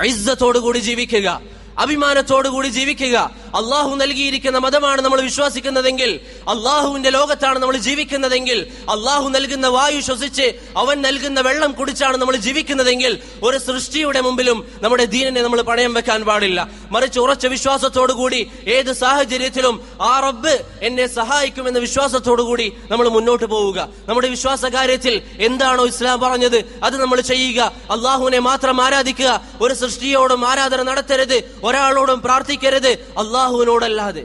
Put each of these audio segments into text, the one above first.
ഐസത്തോടുകൂടി ജീവിക്കുക. അഭിമാനത്തോടുകൂടി ജീവിക്കുക. അള്ളാഹു നൽകിയിരിക്കുന്ന മതമാണ് നമ്മൾ വിശ്വസിക്കുന്നതെങ്കിൽ അള്ളാഹുവിന്റെ ലോകത്താണ് നമ്മൾ ജീവിക്കുന്നതെങ്കിൽ അള്ളാഹു നൽകുന്ന വായു ശ്വസിച്ച് അവൻ നൽകുന്ന വെള്ളം കുടിച്ചാണ് നമ്മൾ ജീവിക്കുന്നതെങ്കിൽ ഒരു സൃഷ്ടിയുടെ മുമ്പിലും നമ്മുടെ ദീനനെ നമ്മൾ പണയം വെക്കാൻ പാടില്ല. മറിച്ച് ഉറച്ച വിശ്വാസത്തോടുകൂടി ഏത് സാഹചര്യത്തിലും ആ റബ്ബ് എന്നെ സഹായിക്കുമെന്ന വിശ്വാസത്തോടുകൂടി നമ്മൾ മുന്നോട്ട് പോവുക. നമ്മുടെ വിശ്വാസ കാര്യത്തിൽ എന്താണോ ഇസ്ലാം പറഞ്ഞത് അത് നമ്മൾ ചെയ്യുക. അള്ളാഹുവിനെ മാത്രം ആരാധിക്കുക. ഒരു സൃഷ്ടിയോടും ആരാധന നടത്തരുത്. ഒരാളോടും പ്രാർത്ഥിക്കരുത് അള്ളാഹുവിനോടല്ലാതെ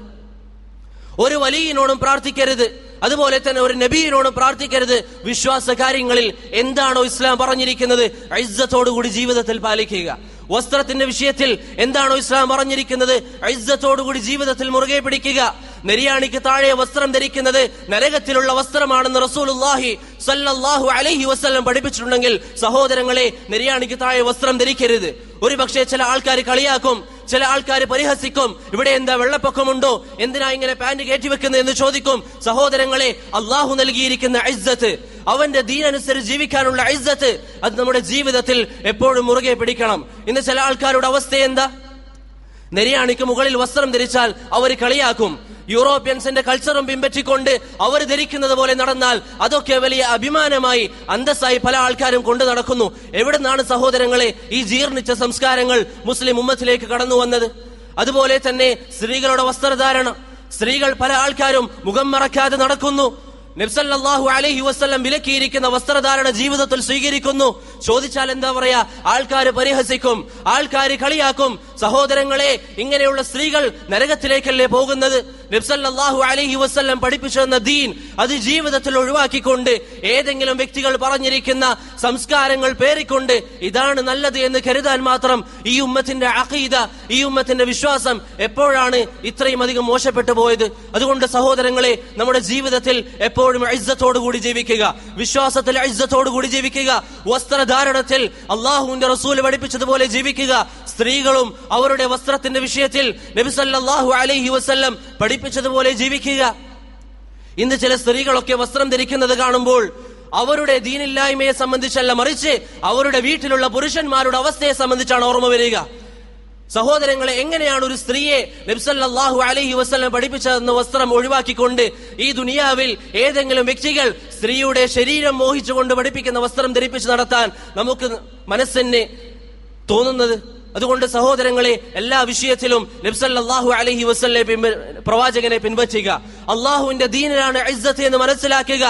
ഒരു വലിയനോടും പ്രാർത്ഥിക്കരുത് അതുപോലെ തന്നെ ഒരു നബീനോടും പ്രാർത്ഥിക്കരുത്. വിശ്വാസ കാര്യങ്ങളിൽ എന്താണോ ഇസ്ലാം പറഞ്ഞിരിക്കുന്നത് ഐസത്തോടുകൂടി ജീവിതത്തിൽ പാലിക്കുക. വസ്ത്രത്തിന്റെ വിഷയത്തിൽ എന്താണോ ഇസ്ലാം പറഞ്ഞിരിക്കുന്നത് ഐസത്തോടുകൂടി ജീവിതത്തിൽ മുറുകെ പിടിക്കുക. നെരിയാണിക്ക് താഴെ വസ്ത്രം ധരിക്കുന്നത് നരകത്തിലുള്ള വസ്ത്രമാണെന്ന് റസൂലുള്ളാഹി സല്ലല്ലാഹു അലൈഹി വസല്ലം പഠിപ്പിച്ചിട്ടുണ്ടെങ്കിൽ സഹോദരങ്ങളെ നെരിയാണിക്ക് താഴെ വസ്ത്രം ധരിക്കരുത്. ഒരു പക്ഷേ ചില ആൾക്കാർ കളിയാക്കും ചില ആൾക്കാർ പരിഹസിക്കും ഇവിടെ എന്താ വെള്ളപ്പൊക്കമുണ്ടോ എന്തിനാ ഇങ്ങനെ പാന്റ് കയറ്റിവെക്കുന്നത് എന്ന് ചോദിക്കും. സഹോദരങ്ങളെ അള്ളാഹു നൽകിയിരിക്കുന്ന ഐസത്ത് അവന്റെ ദീനനുസരിച്ച് ജീവിക്കാനുള്ള ഐസത്ത് അത് നമ്മുടെ ജീവിതത്തിൽ എപ്പോഴും മുറുകെ പിടിക്കണം. ഇന്ന് ചില ആൾക്കാരുടെ അവസ്ഥ എന്താ? നെരിയാണിക്ക് മുകളിൽ വസ്ത്രം ധരിച്ചാൽ അവർ കളിയാക്കും. യൂറോപ്യൻസിന്റെ കൾച്ചറും പിൻപറ്റിക്കൊണ്ട് അവർ ധരിക്കുന്നത് പോലെ നടന്നാൽ അതൊക്കെ വലിയ അഭിമാനമായി അന്തസ്സായി പല ആൾക്കാരും കൊണ്ടു നടക്കുന്നു. എവിടെ നിന്നാണ് സഹോദരങ്ങളെ ഈ ജീർണിച്ച സംസ്കാരങ്ങൾ മുസ്ലിം ഉമ്മത്തിലേക്ക് കടന്നു വന്നത്? അതുപോലെ തന്നെ സ്ത്രീകളുടെ വസ്ത്രധാരണം. സ്ത്രീകൾ പല ആൾക്കാരും മുഖം മറക്കാതെ നടക്കുന്നു. നബ്സല്ലാഹു അലഹി വസ്ലം വിലക്കിയിരിക്കുന്ന വസ്ത്രധാരണ ജീവിതത്തിൽ സ്വീകരിക്കുന്നു. ചോദിച്ചാൽ എന്താ പറയാ? ആൾക്കാർ പരിഹസിക്കും ആൾക്കാർ കളിയാക്കും. സഹോദരങ്ങളെ ഇങ്ങനെയുള്ള സ്ത്രീകൾ നരകത്തിലേക്കല്ലേ പോകുന്നത്? നബ്സല്ലാഹു അലഹി വസ്ല്ലം പഠിപ്പിച്ചു തന്ന ദീൻ അത് ജീവിതത്തിൽ ഒഴിവാക്കിക്കൊണ്ട് ഏതെങ്കിലും വ്യക്തികൾ പറഞ്ഞിരിക്കുന്ന സംസ്കാരങ്ങൾ പേറിക്കൊണ്ട് ഇതാണ് നല്ലത് എന്ന് കരുതാൻ മാത്രം ഈ ഉമ്മത്തിന്റെ അഖീദ ഈ ഉമ്മത്തിന്റെ വിശ്വാസം എപ്പോഴാണ് ഇത്രയും അധികം മോശപ്പെട്ടു പോയത്? അതുകൊണ്ട് സഹോദരങ്ങളെ നമ്മുടെ ജീവിതത്തിൽ എപ്പോഴും കൂടി ജീവിക്കുക വിശ്വാസത്തിൽ കൂടി ജീവിക്കുക വസ്ത്രധാരണത്തിൽ അള്ളാഹുവിന്റെ റസൂൽ പഠിപ്പിച്ചതുപോലെ ജീവിക്കുക. സ്ത്രീകളും അവരുടെ വസ്ത്രത്തിന്റെ വിഷയത്തിൽ നബിസല്ലാഹു അലൈഹി വസ്ല്ലം പഠിപ്പിച്ചതുപോലെ ജീവിക്കുക. ഇന്ന് ചില സ്ത്രീകളൊക്കെ വസ്ത്രം ധരിക്കുന്നത് കാണുമ്പോൾ അവരുടെ ദീനില്ലായ്മയെ സംബന്ധിച്ചല്ല മറിച്ച് അവരുടെ വീട്ടിലുള്ള പുരുഷന്മാരുടെ അവസ്ഥയെ സംബന്ധിച്ചാണ് ഓർമ്മ വരിക. സഹോദരങ്ങളെ എങ്ങനെയാണ് ഒരു സ്ത്രീയെ നബ്സല്ലാഹു അലഹി വസ്ലം പഠിപ്പിച്ചതെന്ന് വസ്ത്രം ഒഴിവാക്കിക്കൊണ്ട് ഈ ദുനിയാവിൽ ഏതെങ്കിലും വ്യക്തികൾ സ്ത്രീയുടെ ശരീരം മോഹിച്ചുകൊണ്ട് പഠിപ്പിക്കുന്ന വസ്ത്രം ധരിപ്പിച്ച് നടത്താൻ നമുക്ക് മനസ്സിന് തോന്നുന്നത്? അതുകൊണ്ട് സഹോദരങ്ങളെ എല്ലാ വിഷയത്തിലും നബ്സല്ലാഹു അലഹി വസ്ലെ പ്രവാചകനെ പിൻവച്ചുക അള്ളാഹുവിന്റെ ദീനിലാണ് ഇസ്സത്ത് എന്ന് മനസ്സിലാക്കുക.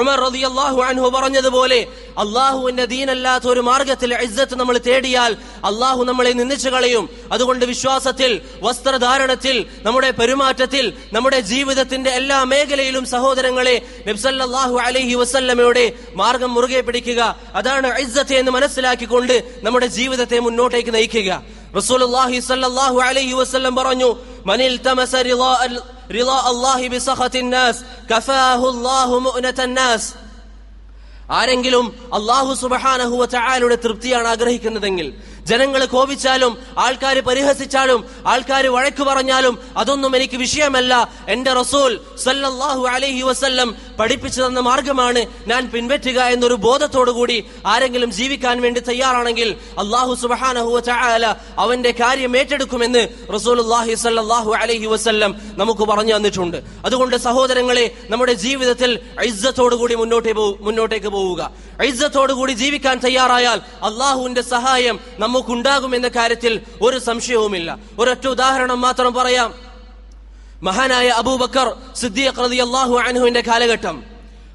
ഉമർ അള്ളാഹു അൻഹു പറഞ്ഞതുപോലെ അള്ളാഹുവിന്റെ ദീനല്ലാത്ത ഒരു മാർഗത്തിൽ ഇജ്ജത്ത് നമ്മൾ തേടിയാൽ അള്ളാഹു നമ്മളെ നിന്ദിച്ചു കളയും. അതുകൊണ്ട് വിശ്വാസത്തിൽ വസ്ത്രധാരണത്തിൽ നമ്മുടെ പെരുമാറ്റത്തിൽ നമ്മുടെ ജീവിതത്തിന്റെ എല്ലാ മേഖലയിലും സഹോദരങ്ങളെ നബ്സല്ലാഹു അലഹി വസല്ലമയുടെ മാർഗം മുറുകെ പിടിക്കുക. അതാണ് ഇസ്സത്ത് എന്ന് മനസ്സിലാക്കിക്കൊണ്ട് നമ്മുടെ ജീവിതത്തെ മുന്നോട്ടേക്ക് നയിക്കുക. സല്ലല്ലാഹു അലൈഹി വസല്ലം പറഞ്ഞു മനിൽ തമസ റിളാ الله അല്ലാഹി ബിസഖത്തിൻ നാസ് കഫാഹു അല്ലാഹു الناس ആരെങ്കിലും അള്ളാഹു സുബഹാനഹുവ ചായാലുടെ തൃപ്തിയാണ് ആഗ്രഹിക്കുന്നതെങ്കിൽ ജനങ്ങൾ കോപിച്ചാലും ആൾക്കാർ പരിഹസിച്ചാലും ആൾക്കാർ വഴക്ക് പറഞ്ഞാലും അതൊന്നും എനിക്ക് വിഷയമല്ല. എന്റെ റസൂൽ സല്ലല്ലാഹു അലൈഹി വസല്ലം പഠിപ്പിച്ചു തന്ന മാർഗമാണ് ഞാൻ പിൻപറ്റുക എന്നൊരു ബോധത്തോടുകൂടി ആരെങ്കിലും ജീവിക്കാൻ വേണ്ടി തയ്യാറാണെങ്കിൽ അള്ളാഹു സുബാന അവന്റെ കാര്യം ഏറ്റെടുക്കുമെന്ന് റസൂലുള്ളാഹി സല്ലല്ലാഹു അലൈഹി വസല്ലം നമുക്ക് പറഞ്ഞു തന്നിട്ടുണ്ട്. അതുകൊണ്ട് സഹോദരങ്ങളെ നമ്മുടെ ജീവിതത്തിൽ ഐസത്തോടുകൂടി മുന്നോട്ടേ മുന്നോട്ടേക്ക് പോവുക. ഐസത്തോടുകൂടി ജീവിക്കാൻ തയ്യാറായാൽ അള്ളാഹുവിന്റെ സഹായം നമുക്കുണ്ടാകും എന്ന കാര്യത്തിൽ ഒരു സംശയവുമില്ല. ഒരൊറ്റ ഉദാഹരണം മാത്രം പറയാം. മഹാനായ അബൂബക്കർ സിദ്ദീഖ് റളിയല്ലാഹു അൻഹുവിന്റെ കാലഘട്ടം.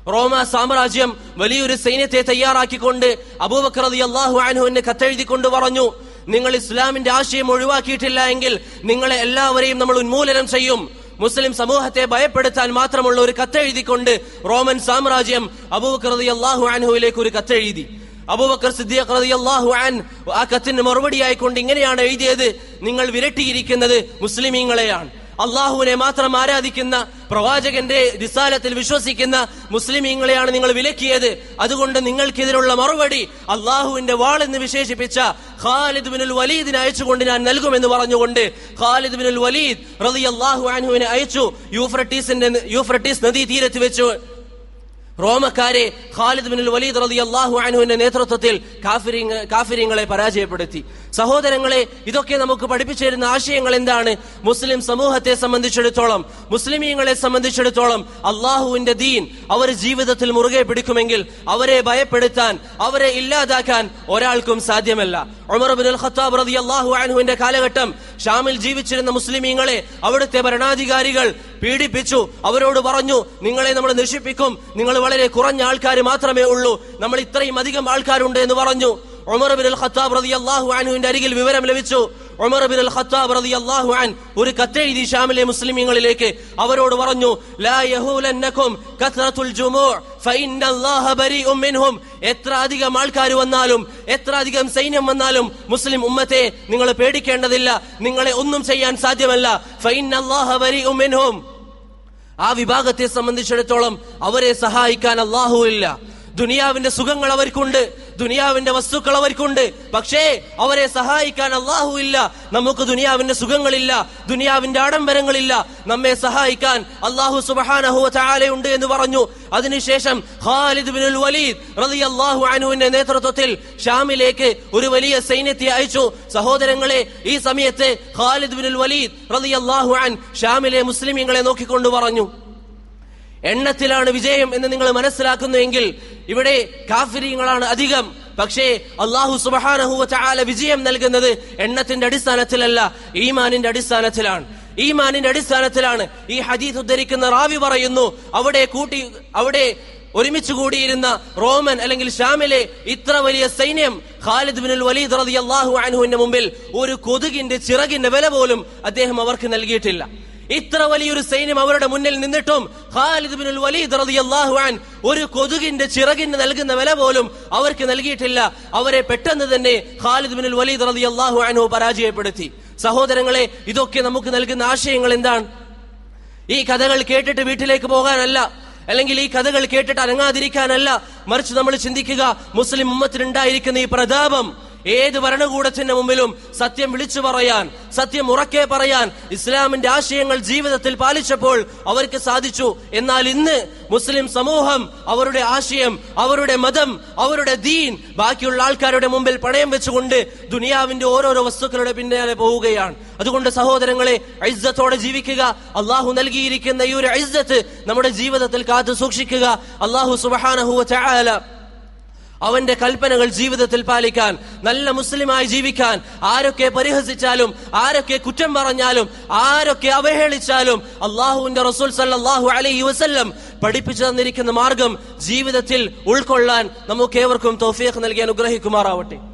റോമ സാമ്രാജ്യം വലിയൊരു സൈന്യത്തെ തയ്യാറാക്കിക്കൊണ്ട് അബൂബക്കർ റളിയല്ലാഹു അൻഹുവിന് കത്തെഴുതിക്കൊണ്ട് പറഞ്ഞു നിങ്ങൾ ഇസ്ലാമിന്റെ ആശയം ഒഴിവാക്കിയിട്ടില്ല എങ്കിൽ നിങ്ങളെ എല്ലാവരെയും നമ്മൾ ഉന്മൂലനം ചെയ്യും. മുസ്ലിം സമൂഹത്തെ ഭയപ്പെടുത്താൻ മാത്രമുള്ള ഒരു കത്തെഴുതിക്കൊണ്ട് റോമൻ സാമ്രാജ്യം അബൂബക്കർ റളിയല്ലാഹു അൻഹുവിലേക്ക് ഒരു കത്തെഴുതി. അബൂബക്കർ സിദ്ദീഖ് റളിയല്ലാഹു അൻ ആ കത്തിന് മറുപടിയായിക്കൊണ്ട് ഇങ്ങനെയാണ് എഴുതിയത് നിങ്ങൾ വിരട്ടിയിരിക്കുന്നത് മുസ്ലിമീങ്ങളെയാണ്. അള്ളാഹുവിനെ മാത്രം ആരാധിക്കുന്ന പ്രവാചകന്റെ റിസാലത്തിൽ വിശ്വസിക്കുന്ന മുസ്ലിമീങ്ങളെയാണ് നിങ്ങൾ വിലക്കിയത്. അതുകൊണ്ട് നിങ്ങൾക്കെതിരുള്ള മറുപടി അള്ളാഹുവിന്റെ വാൾ എന്ന് വിശേഷിപ്പിച്ച ഖാലിദ് ബിനുൽ വലീദിനെ അയച്ചുകൊണ്ട് ഞാൻ നൽകുമെന്ന് പറഞ്ഞുകൊണ്ട് ഖാലിദ് ബിനുൽ വലീദ് റതി അള്ളാഹു അനുവിനെ അയച്ചു. യൂഫ്രട്ടീസിന്റെ യൂഫ്രട്ടീസ് നദി തീരത്ത് വെച്ചു റോമക്കാരെ ഖാലിദ് ബിനുൽ വലീദ് അള്ളാഹു അനുവിന്റെ നേതൃത്വത്തിൽ കാഫിരി കാഫിരിങ്ങളെ പരാജയപ്പെടുത്തി. സഹോദരങ്ങളെ ഇതൊക്കെ നമുക്ക് പഠിപ്പിച്ചു തരുന്ന ആശയങ്ങൾ എന്താണ്? മുസ്ലിം സമൂഹത്തെ സംബന്ധിച്ചിടത്തോളം മുസ്ലിമീങ്ങളെ സംബന്ധിച്ചിടത്തോളം അള്ളാഹുവിന്റെ ദീൻ അവർ ജീവിതത്തിൽ മുറുകെ പിടിക്കുമെങ്കിൽ അവരെ ഭയപ്പെടുത്താൻ അവരെ ഇല്ലാതാക്കാൻ ഒരാൾക്കും സാധ്യമല്ല. ഉമർ ബിൻ ഖത്താബ് കാലഘട്ടം ഷാമിൽ ജീവിച്ചിരുന്ന മുസ്ലിമീങ്ങളെ അവിടുത്തെ ഭരണാധികാരികൾ പീഡിപ്പിച്ചു. അവരോട് പറഞ്ഞു നിങ്ങളെ നമ്മൾ നശിപ്പിക്കും. നിങ്ങൾ വളരെ കുറഞ്ഞ ആൾക്കാർ മാത്രമേ ഉള്ളൂ. നമ്മൾ ഇത്രയും അധികം ആൾക്കാരുണ്ട് എന്ന് പറഞ്ഞു. ഉമർ ബിൻ അൽ ഖത്താബ് റതി അള്ളാഹു ന്റെ അരികിൽ വിവരം ലഭിച്ചു. ഉമർ ബിൻ അൽ ഖത്താബ് റതി അള്ളാഹു അൻ ഒരു കത്തെഴുതി ഷാമിലെ മുസ്ലിമീങ്ങളിലേക്ക് അവരോട് പറഞ്ഞു ലാ യഹൂലന്നകും കത്റത്തുൽ ഫഇന്ന ഫഇന്നല്ലാഹ ബരീഉം മിൻഹും. എത്ര അധികം ആൾക്കാർ വന്നാലും എത്ര അധികം സൈന്യം വന്നാലും മുസ്ലിം ഉമ്മത്തെ നിങ്ങൾ പേടിക്കേണ്ടതില്ല നിങ്ങളെ ഒന്നും ചെയ്യാൻ സാധ്യമല്ല. ഫഇന്നല്ലാഹ ബരീഉം മിൻഹും. ആ വിഭാഗത്തെ സംബന്ധിച്ചിടത്തോളം അവരെ സഹായിക്കാൻ അള്ളാഹുവില്ല ദുനിയാവിന്റെ സുഖങ്ങൾ അവർക്കുണ്ട്. ദുനിയാവിന്റെ വസ്തുക്കൾ അവർക്കുണ്ട്. പക്ഷേ അവരെ സഹായിക്കാൻ അള്ളാഹു ഇല്ല. നമുക്ക് ദുനിയാവിന്റെ സുഖങ്ങളില്ല. ദുനിയാവിന്റെ ആഡംബരങ്ങളില്ല. നമ്മെ സഹായിക്കാൻ അള്ളാഹു സുബഹാനഹു ചാലയുണ്ട് എന്ന് പറഞ്ഞു. അതിനുശേഷം ഖാലിദ് ബിനുൽ വലീദ് റളിയല്ലാഹു നേതൃത്വത്തിൽ ഷാമിലേക്ക് ഒരു വലിയ സൈന്യത്തെ അയച്ചു. സഹോദരങ്ങളെ ഈ സമയത്ത് ഖാലിദ് ബിനുൽ വലീദ് റളിയല്ലാഹു അൻ ഷാമിലെ മുസ്ലിമീങ്ങളെ നോക്കിക്കൊണ്ട് പറഞ്ഞു. എണ്ണത്തിലാണ് വിജയം എന്ന് നിങ്ങൾ മനസ്സിലാക്കുന്നുവെങ്കിൽ ഇവിടെ കാഫര്യങ്ങളാണ് അധികം. പക്ഷേ അള്ളാഹു സുബഹാനഹുവ ചാല വിജയം നൽകുന്നത് എണ്ണത്തിന്റെ അടിസ്ഥാനത്തിലല്ല ഈമാനിന്റെ അടിസ്ഥാനത്തിലാണ്. ഈമാനിന്റെ അടിസ്ഥാനത്തിലാണ്. ഈ ഹദീസ് ഉദ്ധരിക്കുന്ന റാവി പറയുന്നു അവിടെ കൂട്ടി അവിടെ ഒരുമിച്ച് കൂടിയിരുന്ന റോമൻ അല്ലെങ്കിൽ ഷാമിലെ ഇത്ര വലിയ സൈന്യം ഖാലിദ് ബിൻ വലീദ് റളിയല്ലാഹു അൻഹുവിന്റെ മുമ്പിൽ ഒരു കൊതുകിന്റെ ചിറകിന്റെ വില പോലും അദ്ദേഹം അവർക്ക് നൽകിയിട്ടില്ല. ഇത്ര വലിയൊരു സൈന്യം അവരുടെ മുന്നിൽ നിന്നിട്ടും ഖാലിദ് ബിൻ വലീദ് റളിയല്ലാഹു അൻ ഒരു കൊതുകിന്റെ ചിറകിന് നൽകുന്ന വില പോലും അവർക്ക് നൽകിയിട്ടില്ല. അവരെ പെട്ടെന്ന് തന്നെ ഖാലിദ് ബിൻ വലീദ് റളിയല്ലാഹു അൻഹു പരാജയപ്പെടുത്തി. സഹോദരങ്ങളെ ഇതൊക്കെ നമുക്ക് നൽകുന്ന ആശയങ്ങൾ എന്താണ്? ഈ കഥകൾ കേട്ടിട്ട് വീട്ടിലേക്ക് പോകാനല്ല അല്ലെങ്കിൽ ഈ കഥകൾ കേട്ടിട്ട് അനങ്ങാതിരിക്കാനല്ല. മറിച്ച് നമ്മൾ ചിന്തിക്കുക മുസ്ലിം ഉമ്മത്തിനുണ്ടായിരിക്കുന്ന ഈ പ്രതാപം ഏത് ഭരണകൂടത്തിന്റെ മുമ്പിലും സത്യം വിളിച്ചു പറയാൻ സത്യം ഉറക്കെ പറയാൻ ഇസ്ലാമിന്റെ ആശയങ്ങൾ ജീവിതത്തിൽ പാലിച്ചപ്പോൾ അവർക്ക് സാധിച്ചു. എന്നാൽ ഇന്ന് മുസ്ലിം സമൂഹം അവരുടെ ആശയം അവരുടെ മതം അവരുടെ ദീൻ ബാക്കിയുള്ള ആൾക്കാരുടെ മുമ്പിൽ പണയം വെച്ചുകൊണ്ട് ദുനിയാവിന്റെ ഓരോരോ വസ്തുക്കളുടെ പിന്നാലെ പോവുകയാണ്. അതുകൊണ്ട് സഹോദരങ്ങളെ ഐസത്തോടെ ജീവിക്കുക. അള്ളാഹു നൽകിയിരിക്കുന്ന ഈ ഒരു ഐസത്ത് നമ്മുടെ ജീവിതത്തിൽ കാത്തു സൂക്ഷിക്കുക. അള്ളാഹു സുബഹാനഹുവ ചായാല അവന്റെ കൽപ്പനകൾ ജീവിതത്തിൽ പാലിക്കാൻ നല്ല മുസ്ലിമായി ജീവിക്കാൻ ആരൊക്കെ പരിഹസിച്ചാലും ആരൊക്കെ കുറ്റം പറഞ്ഞാലും ആരൊക്കെ അവഹേളിച്ചാലും അള്ളാഹുവിന്റെ റസൂൽ സല്ലാഹു അലൈഹി വസല്ലം പഠിപ്പിച്ചു തന്നിരിക്കുന്ന മാർഗം ജീവിതത്തിൽ ഉൾക്കൊള്ളാൻ നമുക്ക് ഏവർക്കും തൗഫീഖ് നൽകി അനുഗ്രഹിക്കുമാറാവട്ടെ.